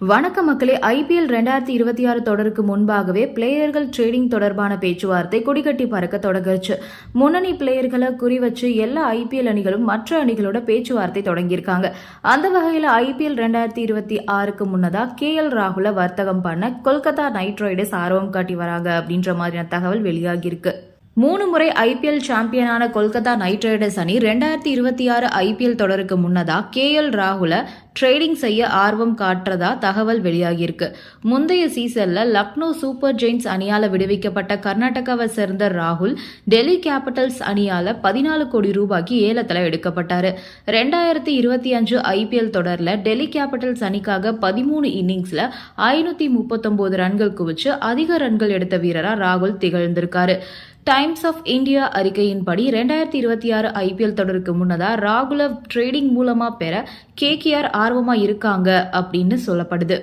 வணக்க மக்களே ஐபிஎல் ரெண்டாயிரத்தி இருபத்தி ஆறு தொடருக்கு முன்பாகவே பிளேயர்கள் ட்ரேடிங் தொடர்பான பேச்சுவார்த்தை கொடிகட்டி பறக்க தொடங்கிருச்சு முன்னணி பிளேயர்களை குறி வச்சு எல்லா ஐபிஎல் அணிகளும் மற்ற அணிகளோட பேச்சுவார்த்தை தொடங்கியிருக்காங்க. அந்த வகையில் ஐபிஎல் ரெண்டாயிரத்தி இருபத்தி ஆறுக்கு முன்னதாக கே எல் ராகுல வர்த்தகம் பண்ண கொல்கத்தா நைட் ரைடர்ஸ் ஆர்வம் காட்டி வராங்க அப்படின்ற மாதிரியான தகவல் வெளியாகியிருக்கு. மூணு முறை ஐபிஎல் சாம்பியனான கொல்கத்தா நைட் ரைடர்ஸ் அணி ரெண்டாயிரத்தி இருபத்தி ஆறு ஐபிஎல் தொடருக்கு முன்னதாக கே எல் ராகுல ட்ரேடிங் செய்ய ஆர்வம் காட்டுறதா தகவல் வெளியாகியிருக்கு. முந்தைய சீசன்ல லக்னோ சூப்பர் ஜெயின்ஸ் அணியால விடுவிக்கப்பட்ட கர்நாடகாவை சேர்ந்த ராகுல் டெல்லி கேபிட்டல்ஸ் அணியால பதினாலு கோடி ரூபாய்க்கு ஏலத்தில் எடுக்கப்பட்டாரு. ரெண்டாயிரத்தி இருபத்தி அஞ்சு ஐபிஎல் தொடரில் டெல்லி கேபிட்டல்ஸ் அணிக்காக பதிமூணு இன்னிங்ஸ்ல ஐநூத்தி முப்பத்தொன்பது ரன்கள் குவிச்சு அதிக ரன்கள் எடுத்த வீரரா ராகுல் திகழ்ந்திருக்காரு. டைம்ஸ் ஆஃப் இந்தியா அறிக்கையின்படி ரெண்டாயிரத்தி இருபத்தி ஆறு ஐபிஎல் தொடருக்கு முன்னதாக ராகுலவ் ட்ரேடிங் மூலமாக பெற கேகேஆர் ஆர்வமாக இருக்காங்க அப்படின்னு சொல்லப்படுது.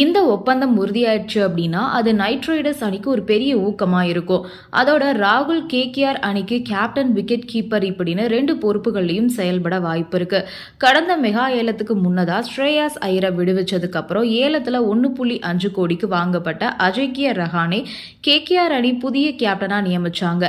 இந்த ஒப்பந்தம் உறுதியாயிடுச்சு அப்படின்னா அது நைட் ரைடர்ஸ் அணிக்கு ஒரு பெரிய ஊக்கமாக இருக்கும். அதோட ராகுல் கேகேஆர் அணிக்கு கேப்டன் விக்கெட் கீப்பர் இப்படின்னு ரெண்டு பொறுப்புகள்லையும் செயல்பட வாய்ப்பு இருக்கு. கடந்த மெகா ஏலத்துக்கு முன்னதா ஸ்ரேயாஸ் ஐயரை விடுவிச்சதுக்கு அப்புறம் ஏலத்தில் ஒன்று புள்ளி அஞ்சு கோடிக்கு வாங்கப்பட்ட அஜய்கிய ரஹானே கேகேஆர் அணி புதிய கேப்டனாக நியமிச்சாங்க.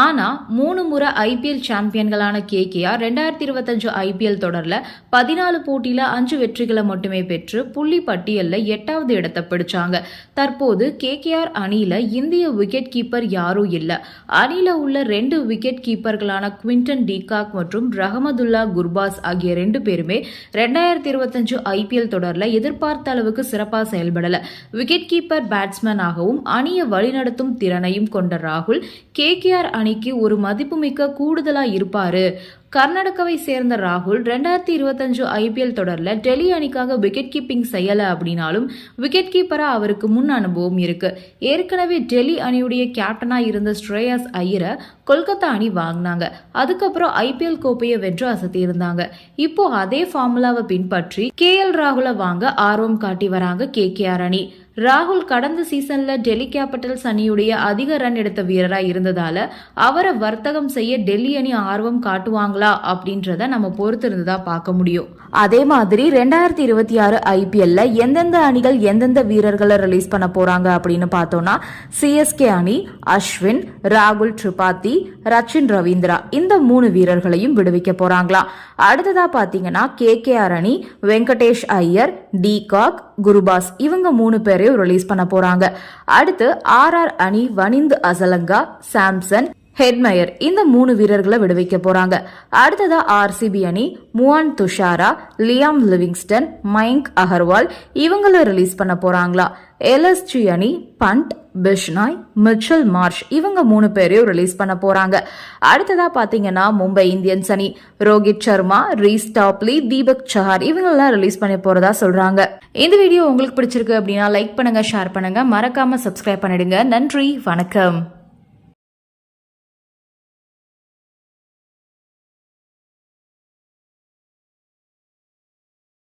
ஆனால் மூணு முறை ஐபிஎல் சாம்பியன்களான கேகேஆர் ரெண்டாயிரத்தி இருபத்தஞ்சு ஐபிஎல் தொடரில் பதினாலு போட்டியில் அஞ்சு வெற்றிகளை மட்டுமே பெற்று புள்ளி பட்டியலில் எட்டாவது இடத்தை பிடிச்சாங்க. தற்போது கேகேஆர் அணியில் இந்திய விக்கெட் கீப்பர் யாரும் இல்லை. அணியில் உள்ள ரெண்டு விக்கெட் கீப்பர்களான குவிண்டன் டிகாக் மற்றும் ரஹமதுல்லா குர்பாஸ் ஆகிய ரெண்டு பேருமே ரெண்டாயிரத்தி இருபத்தஞ்சு ஐபிஎல் தொடரில் எதிர்பார்த்த அளவுக்கு சிறப்பாக செயல்படலை. விக்கெட் கீப்பர் பேட்ஸ்மேனாகவும் அணியை வழிநடத்தும் திறனையும் கொண்ட ராகுல் கேகேஆர் அணிக்கு ஒரு மதிப்புமிக்க கூடுதலாக இருப்பாரு. கர்நாடகாவை சேர்ந்த ராகுல் ரெண்டாயிரத்தி இருபத்தஞ்சு ஐபிஎல் தொடரில் டெல்லி அணிக்காக விக்கெட் கீப்பிங் செய்யல அப்படின்னாலும் விக்கெட் கீப்பரா அவருக்கு முன் அனுபவம் இருக்கு. ஏற்கனவே டெல்லி அணியுடைய கேப்டனா இருந்த ஸ்ரேயாஸ் ஐயரை கொல்கத்தா அணி வாங்கினாங்க. அதுக்கப்புறம் ஐபிஎல் கோப்பையை வென்று அசத்தியிருந்தாங்க இப்போ அதே ஃபார்முலாவை பின்பற்றி கே எல் ராகுலை வாங்க ஆர்வம் காட்டி வராங்க கே அணி. ராகுல் கடந்த சீசன்ல டெல்லி கேபிட்டல்ஸ் அணியுடைய அதிக ரன் எடுத்த வீரரா இருந்ததால அவரை வர்த்தகம் செய்ய டெல்லி அணி ஆர்வம் காட்டுவாங்களா அப்படின்றத நம்ம பொறுத்திருந்து தான் பார்க்க முடியும். அதே மாதிரி ரெண்டாயிரத்தி இருபத்தி ஆறு ஐபிஎல்ல எந்தெந்த அணிகள் எந்தெந்த வீரர்களை ரிலீஸ் பண்ண போறாங்க அப்படின்னு பார்த்தோம்னா சிஎஸ்கே அணி அஸ்வின் ராகுல் திரிபாதி ரச்சின் ரவீந்திரா இந்த மூணு வீரர்களையும் விடுவிக்க போறாங்களா. அடுத்ததா பாத்தீங்கன்னா கே அணி வெங்கடேஷ் ஐயர் டிகாக் குருபாஸ் இவங்க மூணு பேரையும் ரிலீஸ் பண்ண போறாங்க. அடுத்து ஆர் ஆர் அணி வனிந்து அசலங்கா சாம்சன் ஹெட்மயர் இந்த மூணு வீரர்களை விடுவிக்க போறாங்க. அடுத்ததா ஆர்சிபி அணி முவான் துஷாரா லியாம் லிவிங்ஸ்டன் மயங்க் அகர்வால் இவங்கள ரிலீஸ் பண்ண போறாங்களா. எல்எஸ்ஜி அணி பண்ட் பிஷ்னாய் மிச்சல் மார்ஷ் இவங்க மூணு பேரையும் ரிலீஸ் பண்ண போறாங்க. அடுத்ததா பாத்தீங்கன்னா மும்பை இந்தியன்ஸ் அணி ரோஹித் சர்மா ரீஸ் டாப்லி தீபக் சஹார் இவங்கெல்லாம் ரிலீஸ் பண்ண போறதா சொல்றாங்க. இந்த வீடியோ உங்களுக்கு பிடிச்சிருக்கு அப்படின்னா லைக் பண்ணுங்க ஷேர் பண்ணுங்க. மறக்காம சப்ஸ்கிரைப் பண்ணிடுங்க. நன்றி வணக்கம்.